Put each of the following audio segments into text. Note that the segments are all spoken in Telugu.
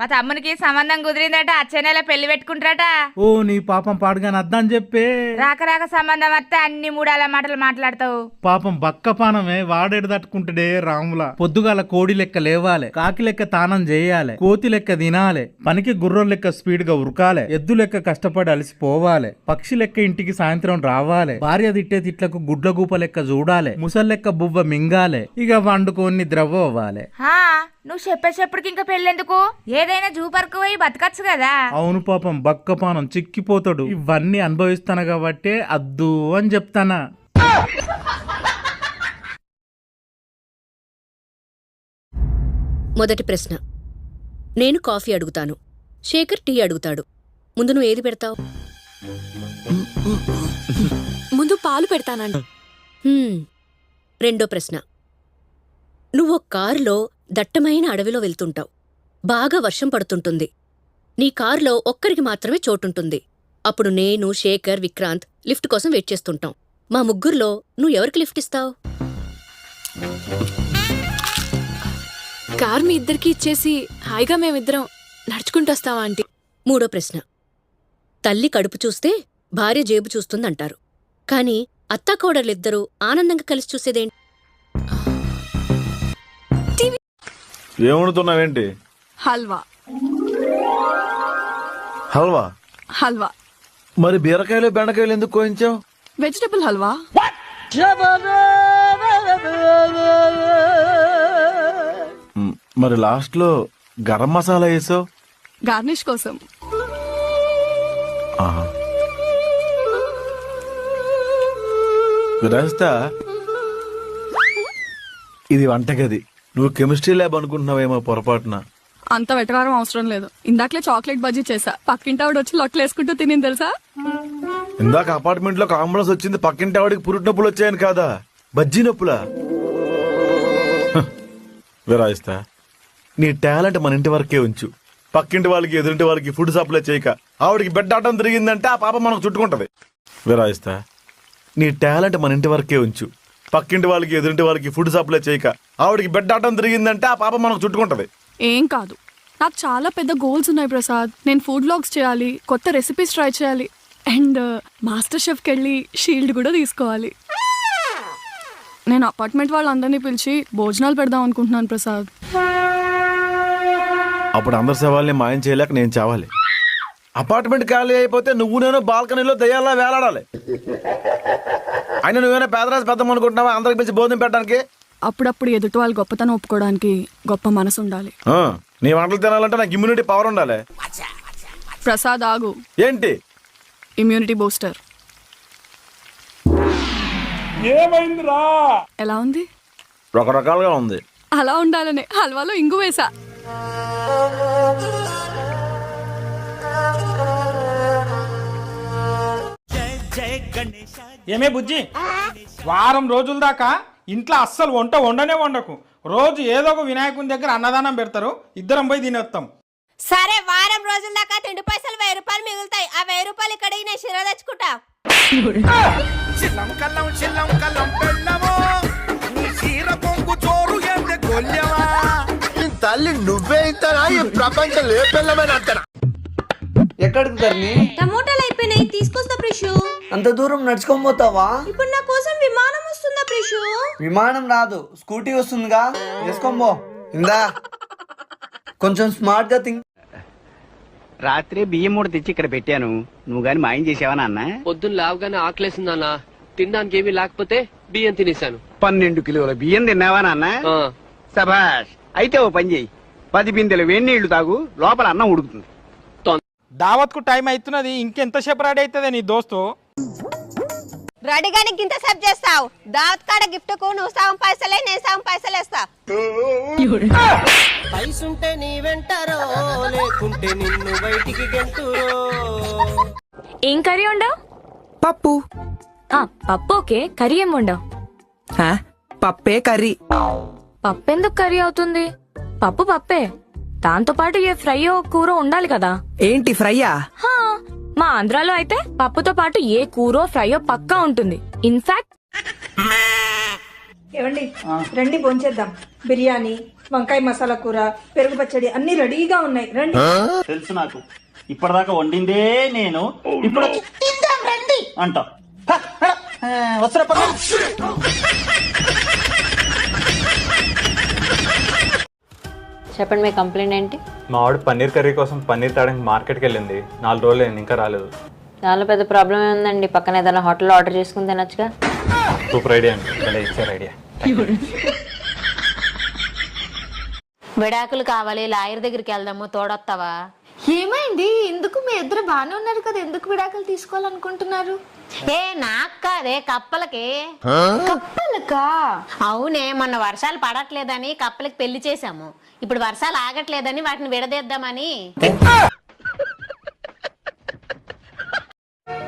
మా తమ్మునికి సంబంధం కుదిరిందట అచ్చే నెల పెళ్ళి పెట్టుకుంటారట. ఓ నీ పాపం పాడుగాని అద్దని చెప్పే. రాక రాక సంబంధం వస్తే అన్ని మూడాల మాటలు మాట్లాడతావు. పాపం బక్క పానమే వాడేడు తట్టుకుంటుడే రాముల. పొద్దుగాల కోడి లెక్క లేవాలే కాకి లెక్క తానం చేయాలి కోతి లెక్క తినాలే పనికి గుర్రం లెక్క స్పీడ్గా ఉరకాలే ఎద్దు లెక్క కష్టపడి అలసిపోవాలి పక్షి లెక్క ఇంటికి సాయంత్రం రావాలి భార్య తిట్టే తిట్లకు గుడ్ల గూప లెక్క చూడాలి ముసల్లెక్క బువ్వ మింగాలే ఇక వండుకొని ద్రవ్వ అవ్వాలి నువ్వు చెప్పేసేపటికి ఇంకా పెళ్ళెందుకు? ఏదైనా జూ పార్క్ పోయి బతకచ్చు కదా. అవును పాపం బక్క పానం చిక్కిపోతాడు. ఇవన్నీ అనుభవిస్తాను కాబట్టే అద్దు అని చెప్తానా? మొదటి ప్రశ్న. నేను కాఫీ అడుగుతాను. శేఖర్ టీ అడుగుతాడు. ముందు నువ్వు ఏది పెడతావు? ముందు పాలు పెడతానండి. రెండో ప్రశ్న. నువ్వు ఒక కారులో దట్టమైన అడవిలో వెళ్తుంటావు. బాగా వర్షం పడుతుంటుంది. నీ కారులో ఒక్కరికి మాత్రమే చోటుంటుంది. అప్పుడు నేను శేఖర్ విక్రాంత్ లిఫ్ట్ కోసం వెయిట్ చేస్తుంటాం. మా ముగ్గురులో నువ్వు ఎవరికి లిఫ్ట్ ఇస్తావు? కార్ మీ ఇద్దరికి ఇచ్చేసి హాయిగా మేమిద్దరం నడుచుకుంటూ వస్తావా ఆంటీ? మూడో ప్రశ్న. తల్లి కడుపు చూస్తే భార్య జేబు చూస్తుందంటారు. కాని అత్తాకోడలిద్దరూ ఆనందంగా కలిసి చూసేదేంటి? ఏమడుతున్నావేంటి? హల్వా. హల్వా? హల్వా. మరి బీరకాయలు బెండకాయలు ఎందుకు కోయించావు? వెజిటబుల్ హల్వా. మరి లాస్ట్లో గరం మసాలా వేసావు? గార్నిష్ కోసం. విరాజిత ఇది వంటగది. నువ్వు కెమిస్ట్రీ ల్యాబ్ అనుకుంటున్నావేమో పొరపాటున. అంత వెటకారం అవసరం లేదు. ఇందాకలే చాక్లెట్ బజ్జీ చేసా పక్కింటి ఆవిడ వచ్చి లొట్టలు వేసుకుంటూ తినింది తెలుసా? ఇందాక అపార్ట్మెంట్లో అంబులెన్స్ వచ్చింది పక్కింటి ఆవిడికి పురుటి నొప్పులు వచ్చాయని కాదా? బజ్జీ నొప్పులా? విరాజిత నీ టాలెంట్ మన ఇంటి వరకే ఉంచు. పక్కింటి వాళ్ళకి ఎదురింటి వాళ్ళకి ఫుడ్ సప్లై చేయక ఆవిడికి బెడ్ ఆటం తిరిగిందంటే ఆ పాప మనకు చుట్టుకుంటది. విరాజిత నీ టాలెంట్ మన ఇంటి వరకే ఉంచు. పక్కింటి వాళ్ళకి ఎదురింటి వాళ్ళకి ఫుడ్ సప్లై చేయక ఆవిడికి బెడ్ ఆటం తిరిగిందంటే ఆ పాప మనకు చుట్టుకుంటది. ఏం కాదు. నాకు చాలా పెద్ద గోల్స్ ఉన్నాయి ప్రసాద్. నేను ఫుడ్ వ్లాగ్స్ చేయాలి కొత్త రెసిపీస్ ట్రై చేయాలి అండ్ మాస్టర్ షెఫ్కి వెళ్ళి షీల్డ్ కూడా తీసుకోవాలి. నేను అపార్ట్మెంట్ వాళ్ళందరినీ పిలిచి భోజనాలు పెడదాం అనుకుంటున్నాను ప్రసాద్. అప్పుడు అందరి సవాల్ని మాయం చేయలేక నేను చావాలి. అపార్ట్మెంట్ ఖాళీ అయిపోతే నువ్వు నేను బాల్కనీలో దయ్యాలా వేలాడాలి. అయినా నువ్వేనా పేదరాజు పెద్దం అనుకుంటున్నావా? అందరికి పిలిచి భోజనం పెట్టడానికి? అప్పుడప్పుడు ఎదుటి వాళ్ళు గొప్పతనం ఒప్పుకోవడానికి గొప్ప మనసు ఉండాలి. ఆ, నీ వంటలు తినాలంటే నాకు ఇమ్యూనిటీ పవర్ ఉండాలి. ప్రసాద్ ఆగు. ఏంటి? ఇమ్యూనిటీ బూస్టర్ ఎలా ఉంది? రకరకాలుగా ఉంది. అలా ఉండాలనే. హల్వాలో ఇంగు వేసా. ఏమే బుజ్జి? వారం రోజుల దాకా ఇంట్లో అస్సలు వంట వండనే వండకు. రోజు ఏదో ఒక వినాయకుని దగ్గర అన్నదానం పెడతారు. ఇద్దరం పోయి తినేస్తాం సరే వారం రోజుల దాకా తిండి పైసలు వెయ్యి రూపాయలు మిగులుతాయి. ఆ వెయ్యి రూపాయలు ఇక్కడికి నేను శిర తెచ్చుకుంటా. తల్లి నువ్వే ఇంతనా ఈ ప్రపంచం ఏ పిల్లమైన అంతనా? ఎక్కడికి తీసుకొస్తా ప్రిషు. అంత దూరం నడుచుకొని పోతావా? ఇప్పుడు నా కోసం విమానం వస్తుందా ప్రిషు? విమానం రాదు స్కూటీ వస్తుందిగా. వేసుకొని పో. ఇందా. కొంచెం స్మార్ట్గా థింక్ రాత్రి బియ్యం మూడు తెచ్చి ఇక్కడ పెట్టాను. నువ్వు గాని మాయం చేసావా నాన్న? పొద్దున్న లేవగానే ఆకలేసిందన్నా తినడానికి ఏమీ లేకపోతే బియ్యం తినేశాను. పన్నెండు కిలోల బియ్యం తిన్నావా నాన్న? ఆ, సభాష్ అయితే ఓ పని చేయి. పది బిందెలు వేడి నీళ్ళు తాగు లోపల అన్నం ఉడుకుతుంది. దావత్కు టైం అవుతున్నది ఇంకెంతసేపు రెడీ అవుతుంది నీ దోస్తు? రెడీగానే గింత సెప్ చేస్తావు. దావత్ కాడ గిఫ్ట్కు నువ్వు సగం పైసలే నేను సగం పైసలు వేస్తా. ఏం కర్రీ ఉండవు పప్పు. పప్పు ఓకే. కర్రీ ఏం ఉండవు పప్పే కర్రీ. పప్పు ఎందుకు కర్రీ అవుతుంది? పప్పు పప్పే. దాంతో పాటు ఏ ఫ్రైయో కూర ఉండాలి కదా. ఏంటి ఫ్రైయా? హా, మా ఆంధ్రాలో అయితే పప్పుతో పాటు ఏ కూరో ఫ్రైయో పక్కా ఉంటుంది. ఇన్ఫాక్ట్ ఏమండి రండి భోంచేద్దాం. బిర్యానీ వంకాయ మసాలా కూర పెరుగు పచ్చడి అన్ని రెడీగా ఉన్నాయి. రండి. తెలుసు నాకు. ఇప్పటిదాకా వండిందే నేను. ఇప్పుడు అంటా. వస్త్ర చెప్పండి మీ కంప్లైంట్ ఏంటి? మా ఆవిడ పన్నీర్ కర్రీ కోసం పన్నీర్ తాడానికి మార్కెట్కి వెళ్ళింది. నాలుగు రోజులు అయింది ఇంకా రాలేదు. చాలా పెద్ద ప్రాబ్లం ఏముందండి పక్కన ఏదైనా హోటల్లో ఆర్డర్ చేసుకుని తినొచ్చుగా? సూపర్ ఐడియా అండి. ఇచ్చారు ఐడియా. విడాకులు కావాలి లాయర్ దగ్గరికి వెళ్దాము తోడొస్తావా ఏమైంది? ఎందుకు మీ ఇద్దరు బాగానే ఉన్నారు కదా ఎందుకు విడాకులు తీసుకోవాలనుకుంటున్నారు? ఏ నాకు కాదే కప్పలకి. కప్పలకా? అవునే మొన్న వర్షాలు పడట్లేదని కప్పలకి పెళ్ళి చేశాము. ఇప్పుడు వర్షాలు ఆగట్లేదని వాటిని విడదీద్దామని.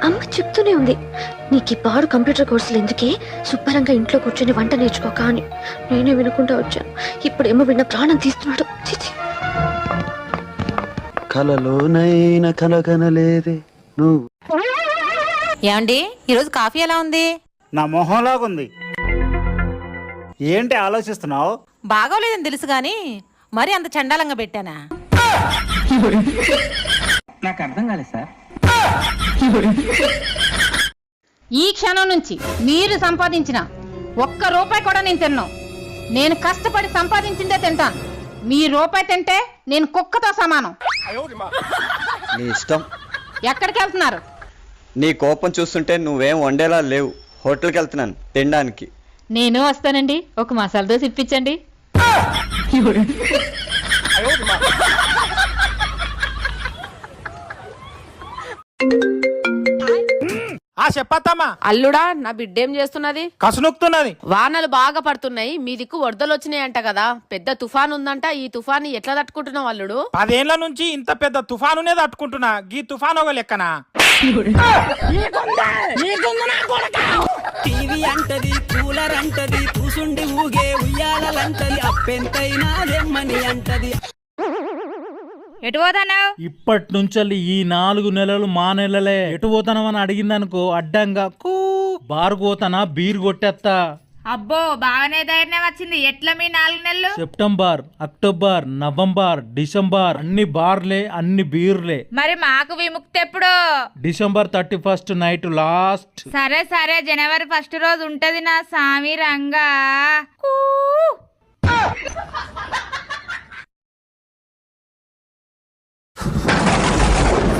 అమ్మ చెప్తూనే ఉంది నీకు ఈ పాడు కంప్యూటర్ కోర్సులు ఎందుకే శుభ్రంగా ఇంట్లో కూర్చొని వంట నేర్చుకో కానీ నేనే వినకుండా వచ్చాను. ఇప్పుడేమో విన్న ప్రాణం తీస్తున్నాడు. కలలోనైనా కలగనలేదే నువ్వు. ఏమండి? ఈరోజు కాఫీ ఎలా ఉంది? నా మొహంలాగుంది. ఏంటి ఆలోచిస్తున్నావు? బాగోలేదని తెలుసు గాని మరి అంత చండాలంగా పెట్టానా? ఈ క్షణం నుంచి మీరు సంపాదించిన ఒక్క రూపాయి కూడా నేను తిన్నాను నేను కష్టపడి సంపాదించిందే తింటాను. మీ రూపాయి తింటే నేను కుక్కతో సమానం. నీ ఇష్టం. ఎక్కడికి వెళ్తున్నారు? నీ కోపం చూస్తుంటే నువ్వేం వండేలా లేవు. హోటల్కి వెళ్తున్నాను తినడానికి. నేను వస్తానండి. ఒక మసాలా దోశ ఇప్పించండి. ఆ చెప్పత్తమ్మా. అల్లుడా నా బిడ్డేం చేస్తున్నది? కసునుక్తున్నది వానలు బాగా పడుతున్నాయి మీ దిక్కు వరదలు వచ్చినాయంట కదా పెద్ద తుఫాన్ ఉందంట ఈ తుఫాన్ ఎట్లా తట్టుకుంటున్నావు అల్లుడు? పదేళ్ళ నుంచి ఇంత పెద్ద తుఫానునే తట్టుకుంటున్నా గీ తుఫాన్ ఒక లెక్కనా? టీవీ అంటది కూలర్ అంటది కూసుండి ఊగే ఉయ్యాలంటది అప్పెంతైనా అంటది. ఎటు పోతానావు? ఇప్పటి నుంచి ఈ నాలుగు నెలలు మా నెలలే. ఎటు పోతానమని అడిగిందనుకో అడ్డంగా కూ బారు పోతానా బీర్ కొట్టేస్తా అబ్బో బాగానే ధైర్యం వచ్చింది. ఎట్లా మీ నాలుగు నెలలు? సెప్టెంబర్ అక్టోబర్ నవంబర్ డిసెంబర్ అన్ని బార్లే అన్ని బీర్లే. మరి మాకు విముక్తి ఎప్పుడు? December thirty first night last. సరే సరే జనవరి ఫస్ట్ రోజు ఉంటది నా సామి రంగా.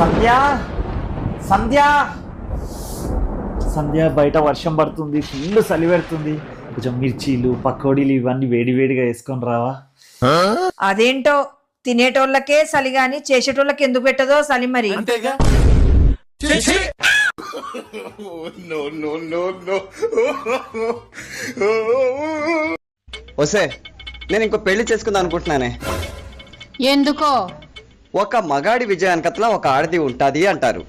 సంధ్య? సంధ్య? సంధ్య బయట వర్షం పడుతుంది ఫుల్ చలి పెడుతుంది. కొంచెం మిర్చీలు పకోడీలు ఇవన్నీ వేడి వేడిగా వేసుకొని రావా? అదేంటో? తినేటోళ్ళకే చలి గాని చేసేటోళ్ళకి ఎందుకు పెట్టదో చలి మరి. అంతేగా? వసే నేను ఇంకో పెళ్ళి చేసుకుందాం అనుకుంటున్నానే. ఎందుకో? ఒక మగాడి విజయానికట్లా ఒక ఆడది ఉంటుంది అంటారు.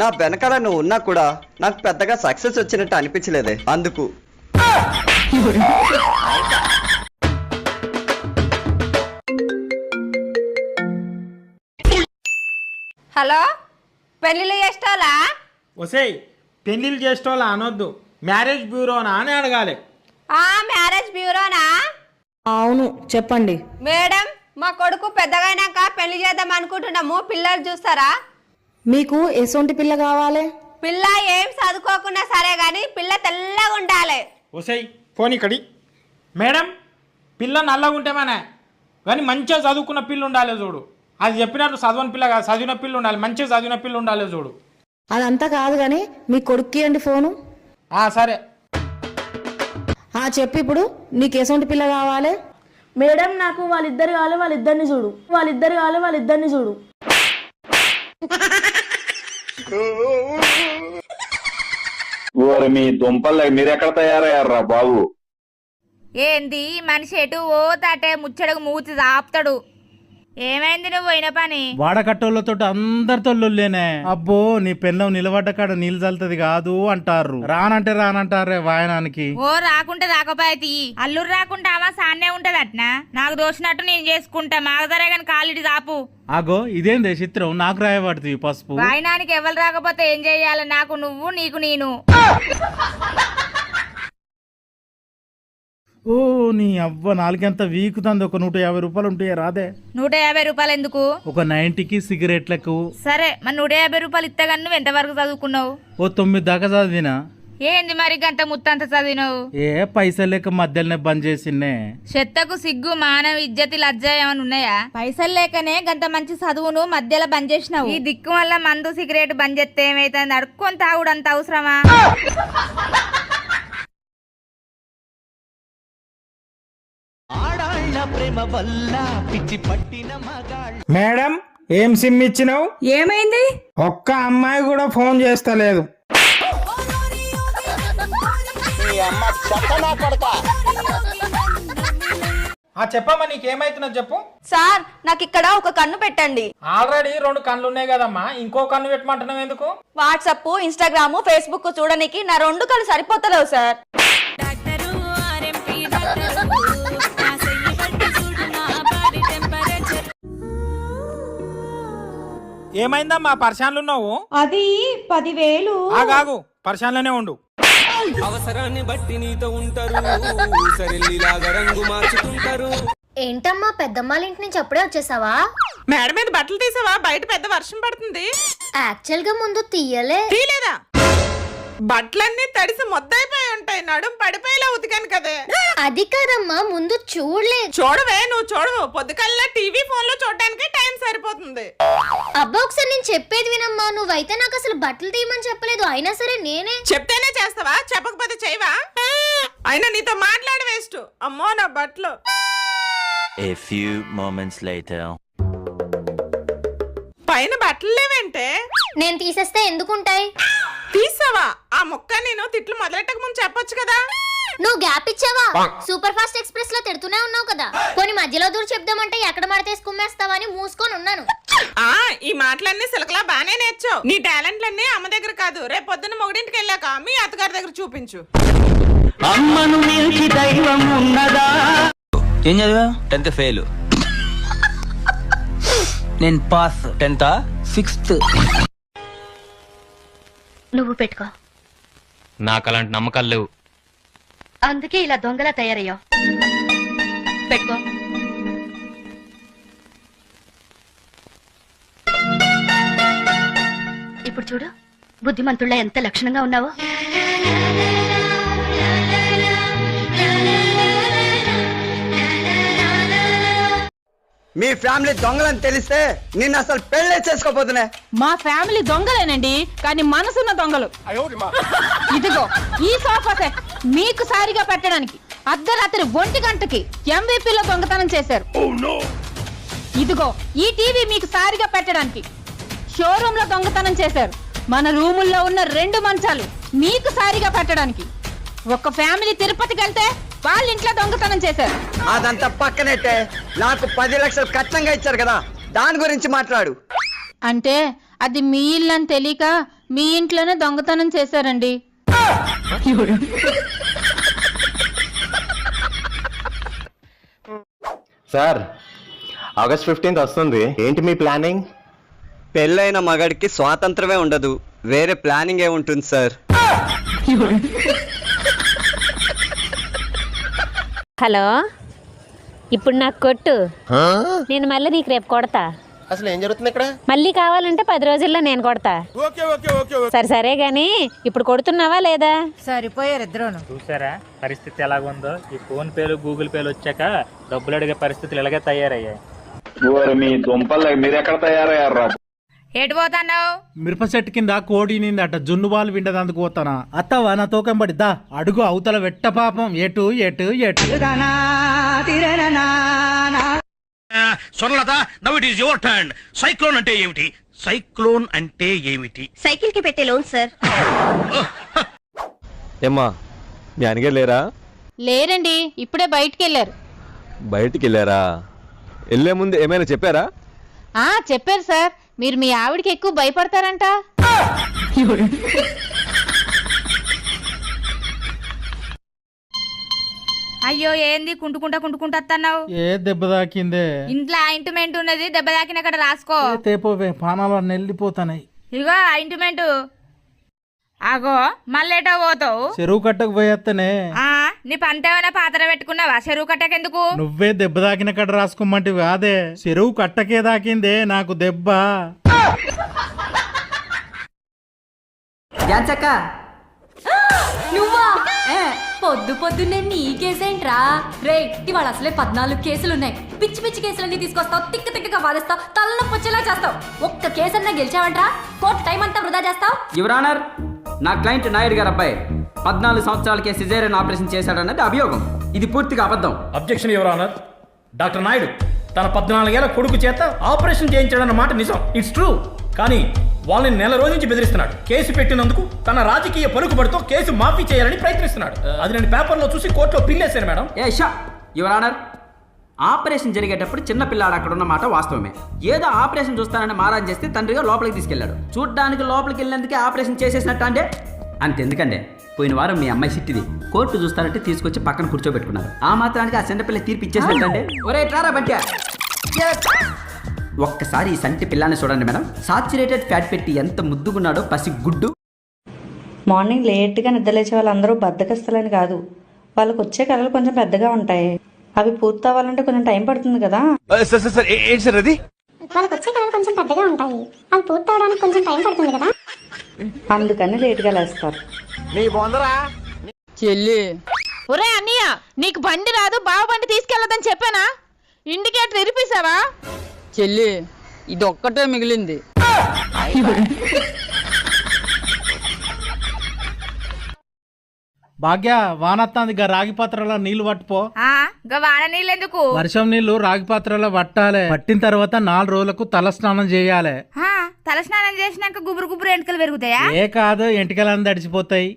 నా వెనకాల నువ్వు ఉన్నా కూడా నాకు పెద్దగా సక్సెస్ వచ్చినట్టు అనిపించలేదే. అందుకు. హలో? పెళ్ళిళ్ళు చేస్తాలా ఒసేయ్ పెళ్ళిళ్ళు చేసేటోళ్ళ అనొద్దు. మ్యారేజ్ బ్యూరోనా అని అడగాలి. ఆ మ్యారేజ్ బ్యూరోనా? అవును చెప్పండి. మేడం మా కొడుకు పెద్దగైనాక పెళ్ళి చేద్దాం అనుకుంటున్నాము. పిల్లలు చూస్తారా? మీకు ఎసొంటి పిల్ల కావాలి? పిల్ల ఏం చదువుకోకున్నా సరే గాని పిల్ల తెల్లగా ఉండాలి. ఒసేయ్ ఫోన్ ఇక్కడి. మేడం పిల్ల నల్లగా ఉంటే మన. కానీ మంచిగా చదువుకున్న పిల్ల ఉండాలి చూడు. అది చెప్పినట్టు చదవని పిల్ల కాదు చదివిన పిల్ల ఉండాలి. మంచిగా చదివిన పిల్ల ఉండాలి చూడు. అదంతా కాదు కానీ మీ కొడుక్కి అండి ఫోను? ఆ సరే. ఆ చెప్పు ఇప్పుడు. నీకు ఎసొంటి పిల్ల కావాలి? మేడం నాకు వాళ్ళిద్దరు కావాలి వాళ్ళిద్దరిని చూడు. వాళ్ళిద్దరు కావాలి వాళ్ళిద్దరిని చూడు. మీ దుంపలు మీరెక్కడ తయారయ్యారా బాబు? ఏంది మనిషి ఎటు పోతాటే ముచ్చడకు మూతి దాపుతాడు. ఏమైంది నువ్వు పోయిన పని? వాడకట్టోళ్ళతో అందరితో లొల్లేనే. అబ్బో నీ పెళ్ళం నిలబడ్డ కాడ నీళ్ళు చల్లుతుంది కాదు అంటారు రానంటే రానంటారే వాయనానికి. ఓ రాకుంటే రాకపోతే అల్లురు రాకుంటే ఆమె సాన్నే ఉంటది అట్నా నాకు దోషినట్టు నేను చేసుకుంటా. మాగదరే గాని కాలిడి దాపు. ఆగో ఇదేందే చిత్రం? నాకు రాయబడుతుంది పసుపు. వాయినానికి ఎవరు రాకపోతే ఏం చెయ్యాలి నాకు నువ్వు నీకు నేను. ఓ నీ అవ్వ నాలుగంత వీకుతుంది. ఒక నూట యాభై రూపాయలు ఉంటాయి రాదే. నూట యాభై రూపాయలు ఎందుకు? ఒక నైంటీకి సిగరెట్లకు. సరే మరి నూట యాభై రూపాయలు ఇత్తగా నువ్వు ఎంతవరకు చదువుకున్నావు? ఓ తొమ్మిది దాకా చదివినా. ఏంది మరి గంత ముత్తంత చదివినావు? ఏ పైసలు లేక మధ్యలోనే బంద్ చేసిండే చెత్తకు సిగ్గు మానవ ఇజ్జతి లజ్జ ఏమైనా ఉన్నాయా? పైసలు లేకనే గంత మంచి చదువును మధ్యలో బంద్ చేసినావు. ఈ దిక్కు వల్ల మందు సిగరెట్ బంద్ చేస్తే ఏమైతుంది? అడుక్కొని తాగుడు అంత అవసరమా? మేడం ఏం సిమ్ ఇచ్చినావు? ఏమైంది? ఒక్క అమ్మాయి కూడా ఫోన్ చేస్తలేదు. ఆ చెప్పమ్మా నీకేమైతున్నా చెప్పు. సార్ నాకు ఇక్కడ ఒక కన్ను పెట్టండి. ఆల్రెడీ రెండు కళ్ళు ఉన్నాయి కదమ్మా ఇంకో కన్ను పెట్టమంటున్నావు ఎందుకు? వాట్సప్ ఇన్స్టాగ్రామ్ ఫేస్బుక్ చూడడానికి నా రెండు కళ్ళు సరిపోతలేవు సార్. ఏమైందమ్మా పరిశాన్లు ఉన్నావు? అది పదివేలు. ఆగాగు పరిశాన్లోనే ఉండు. అవసరాన్ని బట్టి నీతో ఉంటారు. సరెల్లిలాగా రంగు మార్చుతుంటారు ఏంటమ్మా పెద్దమ్మాళ్ళ ఇంటి నుంచి అప్పుడే వచ్చేసావా? మేడ మీద బట్టలు తీసావా? బయట పెద్ద వర్షం పడుతుంది. యాక్చువల్గా ముందు తీయలే. తీలేదా బట్టలన్నీ తడిసి మొద్దైపోయి ఉంటాయి. నడుం పడిపోయేలా ఉతికాను కదే. అది కాదమ్మా ముందు చూడలే. చూడవే నువ్వు చూడవు. పొద్దుకల్లా టీవీ ఫోన్లో చూడడానికి టైం సరిపోతుంది. అబ్బా ఒకసారి నేను చెప్పేది వినమ్మా నువ్వైతే నాకు అసలు బట్టలు తీయమని చెప్పలేదు. అయినా సరే నేనే. చెప్తేనే చేస్తావా? చెప్పకపోతే చేయవా? అయినా నీతో మాట్లాడి వేస్ట్. అమ్మో నా బట్టలు. A few moments later. పైన బట్టలు లేవంటే? నేను తీసేస్తే ఎందుకుంటాయి? తీసావా? ఆ ముక్క నేను తిట్లు మొదలెట్టక ముందు చెప్పొచ్చు కదా? నువ్వు గ్యాప్ ఇచ్చావా? సూపర్ ఫాస్ట్ ఎక్స్ప్రెస్లో తిడుతూనే ఉన్నావు కదా. కొన్ని మధ్యలో దూరం చెప్దామంటే ఎక్కడ మడతేసి కుమ్మేస్తావా అని మూసుకొని ఉన్నాను. ఆ ఈ మాటలన్నీ సిలకలా బానే నేర్చావు. నీ టాలెంట్లన్నీ అమ్మ దగ్గర కాదు. రేపు పొద్దున్న మొగడింటికి వెళ్ళాక మీ అత్తగారి దగ్గర చూపించు. ఏం చదివా? Tenth fail. నేను పాస్. టెన్త్? సిక్స్త్. నువ్వు పెట్టుకో. నాకు అలాంటి నమ్మకాలు లేవు. అందుకే ఇలా దొంగలా తయారయ్యావు. పెట్టుకో. ఇప్పుడు చూడు బుద్ధిమంతుళ్ళ ఎంత లక్షణంగా ఉన్నావో. మీ ఫ్యామిలీ దొంగలని తెలిస్తే నిన్ను అసలు పెళ్ళే చేసుకోపోతున్నా మా ఫ్యామిలీ దొంగలేనండి కానీ మనసున్న దొంగలు. ఇదిగో ఈ సోఫా సెట్ మీకు సారిగా పెట్టడానికి అర్ధరాత్రి ఒంటి గంటకి ఎంవీపీలో దొంగతనం చేశారు. ఇదిగో ఈ టీవీ మీకు సారిగా పెట్టడానికి షోరూమ్లో దొంగతనం చేశారు. మన రూముల్లో ఉన్న రెండు మంచాలు మీకు సారిగా పెట్టడానికి. ఒక ఫ్యామిలీ తిరుపతికి వెళ్తే వాళ్ళ ఇంట్లో దొంగతనం చేశారు. అదంతా పక్కనైతే నాకు పది లక్షలు కట్నంగా ఇచ్చారు కదా దాని గురించి మాట్లాడు. అంటే అది మీ ఇల్లు అని తెలియక మీ ఇంట్లోనే దొంగతనం చేశారండి. సార్ ఆగస్ట్ ఫిఫ్టీన్త్ వస్తుంది. ఏంటి మీ ప్లానింగ్? పెళ్ళైన మగాడికి స్వాతంత్రమే ఉండదు. వేరే ప్లానింగ్ ఏ ఉంటుంది సార్. హలో? ఇప్పుడు నాకు కొట్టు. నేను మళ్ళీ నీకు రేపు కొడతా. అసలు ఏం జరుగుతుంది ఇక్కడ? మళ్ళీ కావాలంటే పది రోజుల్లో నేను కొడతా. సరే సరే గాని ఇప్పుడు కొడుతున్నావా లేదా? చూసారా? పరిస్థితి ఎలాగుందో? ఈ ఫోన్ పేలు గూగుల్ పేలు వచ్చాక డబ్బులు అడిగే పరిస్థితులు ఇలాగే తయారయ్యాయి. మీ దుంపలు మీరెక్కడ తయారయ్యారా ఎటు పోతాన్నావు మిరప చెట్టు కింద కోడి నిందట జున్ను బాలు విండదందుకు పోతానా? అత్తవా నా తూకం పడి దా అడుగు అవతల వెట్ట పాపం. ఎటు ఎటు ఎటు. సొరలత now it is your turn cyclone అంటే ఏమిటి? సైక్లోన్ అంటే ఏమిటి? సైకిల్కి పెట్టే లోన్ సార్. ఏమ్మా మీ లేరా లేరండి ఇప్పుడే బయటికి వెళ్ళారు బయటికి వెళ్ళారా వెళ్ళే ముందు ఏమైనా చెప్పారా? ఆ చెప్పారు సార్. మీరు మీ ఆవిడకి ఎక్కువ భయపడతారంట. అయ్యో ఏంది? కుంటుకుంటా కుంటుకుంటా వస్తున్నావు ఏ దెబ్బ తాకిందే? ఇంట్లో ఆయింట్మెంట్ ఉన్నది దెబ్బ తాకిన అక్కడ రాసుకో. ఏ తేపోవే పానాలు నెల్లిపోతానాయి ఇగో ఆయింట్మెంట్ ఆగో మళ్ళేటో పోతావు? చెరువు కట్టకు పోయేత్తనే. ఆ నీ పంతేమైనా పాత్ర పెట్టుకున్నావా? చెరువు కట్టకెందుకు? నువ్వే దెబ్బ తాకిన కడ రాసుకోమంటివి కాదే. చెరువు కట్టకే దాకిందే నాకు దెబ్బ. జాన్సక్క నువ్వా? పొద్దు పొద్దున్నే నీ కేసేంట్రా? రే ఇవాళ అసలే పద్నాలుగు కేసులున్నాయి. పిచ్చి పిచ్చి కేసులన్నీ తీసుకొస్తావు తిక్క తిక్కగా వాదిస్తావు తలనొప్పి వచ్చేలా చేస్తావు. ఒక్క కేసన్నా గెలిచావంట్రా? కోర్టు టైం అంతా వృధా చేస్తావు? యువర్ ఆనర్ నా క్లయింట్ నాయుడు గారు అబ్బాయి. పద్నాలుగు సంవత్సరాలకే సిజేరియన్ ఆపరేషన్ చేశాడన్నది అభియోగం. ఇది పూర్తిగా అబద్ధం. Objection your honour doctor Naidu తన పద్నాలుగేళ్ళ కొడుకు చేత ఆపరేషన్ చేయించాడన్న మాట నిజం. ఇట్స్ ట్రూ కానీ వాళ్ళని నెల రోజు నుంచి బెదిరిస్తున్నాడు. కేసు పెట్టినందుకు తన రాజకీయ పలుకుబడితో కేసు మాఫీ చేయాలని ప్రయత్నిస్తున్నాడు. అది నేను పేపర్లో చూసి కోర్టులో పిల్లేశాను మేడం. ఏ షా! యువర్ ఆనర్ ఆపరేషన్ జరిగేటప్పుడు చిన్న పిల్లాడు అక్కడ ఉన్న మాట వాస్తవమే. ఏదో ఆపరేషన్ చూస్తానని మారాన్ చేస్తే తండ్రిగా లోపలికి తీసుకెళ్ళాడు చూడ్డానికి లోపలికి వెళ్ళినందుకే ఆపరేషన్ చేసేసినట్టు అంటే అంతెందుకండి. పోయిన వారం మీ అమ్మాయి సిట్టిది. కోర్టు చూస్తానంటే తీసుకొచ్చి పక్కన కూర్చోబెట్టుకున్నారు. ఆ మాత్రానికి ఆ చిన్నపిల్ల తీర్పు ఇచ్చేసినట్టండి ఒరే ట్రారా బంట్యా. ఒక్కసారి ఈ సంటి పిల్లాన్ని చూడండి మేడం. సాచురేటెడ్ ఫ్యాట్ పెట్టి ఎంత ముద్దుగున్నాడో పసి గుడ్డు. మార్నింగ్ లేట్గా నిద్రలేచే వాళ్ళందరూ బద్దకస్తులని కాదు. వాళ్ళకి వచ్చే కళలు కొంచెం పెద్దగా ఉంటాయి. అవి పూర్తి అవ్వాలంటే కొంచెం టైం పడుతుంది కదా. సార్ సార్ సార్ ఏంటి సార్ అది? వాళ్ళకి వచ్చే కళలు కొంచెం పెద్దగా ఉంటాయి. అవి పూర్తి అవడానికి కొంచెం టైం పడుతుంది కదా. అందుకని లేట్గా లేస్తారు. నీ బొందరా? చెల్లి. ఒరే అన్నయ్య నీకు బండి రాదు బావ బండి తీసుకెళ్ళదని చెప్పానా? ఇండికేటర్ ఇరిపేశావా? చెల్లి ఇది ఒక్కటే మిగిలింది భాగ్య వానత్తాంది గా రాగి పాత్రలో నీళ్ళు పట్టుపో. గా వాన నీళ్ళెందుకు? వర్షం నీళ్ళు రాగి పాత్రలో పట్టాలి. పట్టిన తర్వాత నాలుగు రోజులకు తల స్నానం చేయాలి. ఆ, తల స్నానం చేసినాక గుబురు గుబురు ఎంటకలు పెరుగుతాయా? ఏ కాదు ఎంటికలన్నీ తడిచిపోతాయి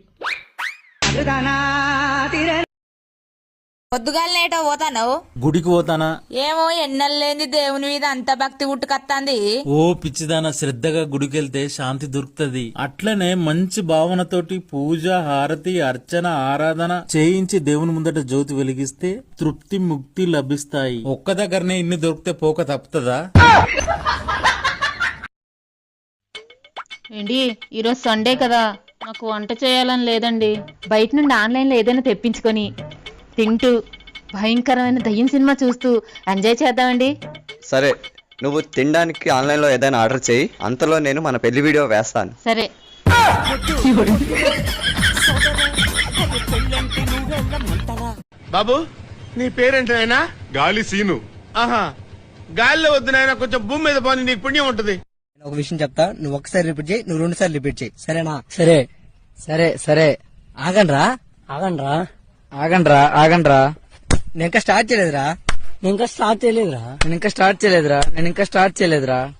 పొద్దుగాలనేటో పోతాను గుడికి పోతానా? ఏమో ఎన్నెల్లేంది దేవుని మీద అంత భక్తి ఉట్టుకత్తాంది. ఓ పిచ్చిదాన శ్రద్ధగా గుడికెళ్తే శాంతి దొరుకుతది. అట్లనే మంచి భావనతోటి పూజ హారతి అర్చన ఆరాధన చేయించి దేవుని ముందట జ్యోతి వెలిగిస్తే తృప్తి ముక్తి లభిస్తాయి. ఒక్క దగ్గరనే ఇన్ని దొరికితే పోక తప్పుతుందా? ఏంటి ఈరోజు సండే కదా. నాకు వంట చేయాలని లేదండి. బయట నుండి ఆన్లైన్లో ఏదైనా తెప్పించుకొని తింటూ భయంకరమైన దయ్యం సినిమా చూస్తూ ఎంజాయ్ చేద్దామండి. సరే నువ్వు తినడానికి ఆన్లైన్లో ఏదైనా ఆర్డర్ చేయి అంతలో నేను మన పెళ్ళి వీడియో వేస్తాను. సరే. బాబు? నీ పేరేంటి నాయనా? గాలి సీను. ఆహా. గాలిలో వద్దు నాయనా కొంచెం భూమి మీద పోనీ నీకు పుణ్యం ఉంటది. ఒక విషయం చెప్తా నువ్వు ఒకసారి రిపీట్ చేయి నువ్వు రెండు సార్లు రిపీట్ చేయి. సరేనా? సరే. సరే సరే. ఆగండ్రా? ఆగండ్రా? ఆగండ్రా ఆగండ్రా. నేను ఇంకా స్టార్ట్ చేయలేదురా. నేను ఇంకా స్టార్ట్ చేయలేదురా. నేను ఇంకా స్టార్ట్ చేయలేదురా నేను ఇంకా స్టార్ట్ చేయలేదురా.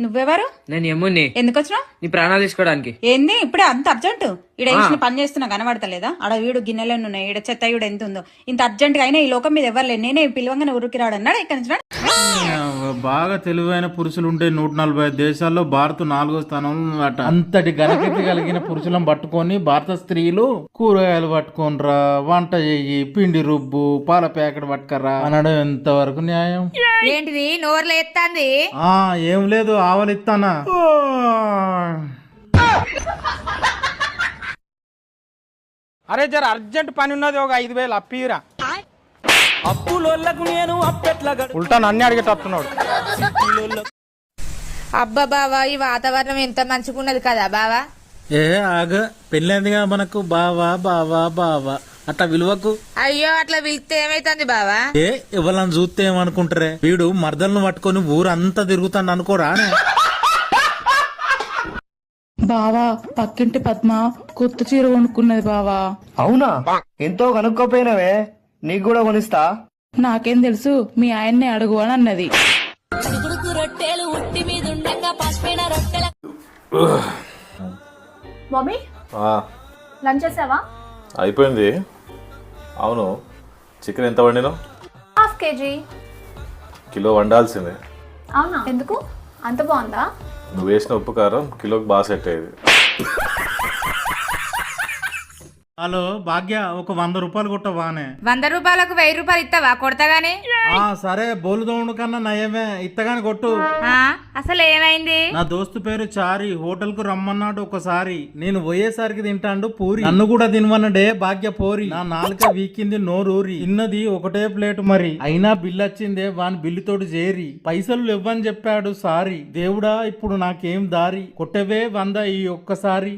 నువ్వెవరు? నేను యముని ఎందుకు వచ్చినావు? నీ ప్రాణాలు తీసుకోవడానికి. ఏంది? ఇప్పుడే అంత అర్జెంట్. ఈడ వేసిన పని చేస్తున్నా కనబడతలేదా? ఆడ వీడు గిన్నెలు ఉన్నాయి ఈడ చెత్త ఈడ ఎంత ఉందో ఇంత అర్జెంట్గా అయినా ఈ లోకం మీద ఎవరు లేరు. నేనే పిలవంగానే ఊరికి రాడన్నాడు ఇక్కడ నుంచి. బాగా తెలివైన పురుషులు ఉంటే నూట నలభై ఐదు దేశాల్లో భారత్ నాలుగో స్థానంలో ఉందట. అంతటి ఘనకీర్తి కలిగిన పురుషులను పట్టుకొని భారత స్త్రీలు కూరగాయలు పట్టుకోనరా వంట చెయ్యి పిండి రుబ్బు పాల ప్యాకెట్ పట్టుకరా అనడం ఎంతవరకు న్యాయం? ఏంటిది? నోర్లో ఎత్తాంది? ఆ ఏం లేదు ఆవలిస్తానా అరే జర అర్జెంట్ పని ఉన్నది ఒక ఐదు వేలు అప్పీరా. ఉల్టా నన్ను అడిగేటట్టున్నాడు అబ్బా బావా ఈ వాతావరణం ఎంత మంచిగున్నది కదా బావా? ఏ ఆగ. పెళ్ళైందిగా మనకు. బావా బావా బావా. అట్లా విలువకు? అయ్యో అట్లా పిలిస్తే ఏమైతుంది బావా? ఏ ఎవరిని చూస్తే ఏమనుకుంటారే? వీడు మర్దలను పట్టుకొని ఊరంతా తిరుగుతాడు అనుకోరా బావా పక్కింటి పద్మ కొత్త చీర కొనుక్కున్నది బావా. అవునా? ఎంతో కనుక్కోపోయినవే. నీకు కూడా కొనిస్తా. నాకేం తెలుసు మీ ఆయన్నే అడుగు అని అన్నది. లంచ్ చేసావా? అయిపోయింది. అవును. చికెన్ ఎంత వండినా హాఫ్ కేజీ. కిలో వండాల్సిందే. అవునా? ఎందుకు? అంత బాగుందా? నువ్వు వేసిన ఉప్పు కారం కిలోకి బాగా సెట్ అయ్యేది. హలో భాగ్య ఒక వంద రూపాయలు కొట్టవానే వంద రూపాయలకు వెయ్యి రూపాయలు ఇస్తావా కొడతాగాని. ఆ సరే బోలుదోముడు కన్నా నయమే. ఇత్తగాని కొట్టు. ఆ, అసలు ఏమైంది? నా దోస్తు పేరు చారి. హోటల్కు రమ్మన్నాడు ఒకసారి. నేను పోయేసరికి తింటాండు పూరి. నన్ను కూడా తినవన్నడే భాగ్య పోరి. నా నాలుక వీకింది నోరూరి. తిన్నది ఒకటే ప్లేట్ మరి. అయినా బిల్లు వచ్చిందే వాని బిల్లుతోటి చేరి. పైసలు ఇవ్వని చెప్పాడు సారీ. దేవుడా ఇప్పుడు నాకేం దారి? కొట్టవే వంద ఈ ఒక్కసారి.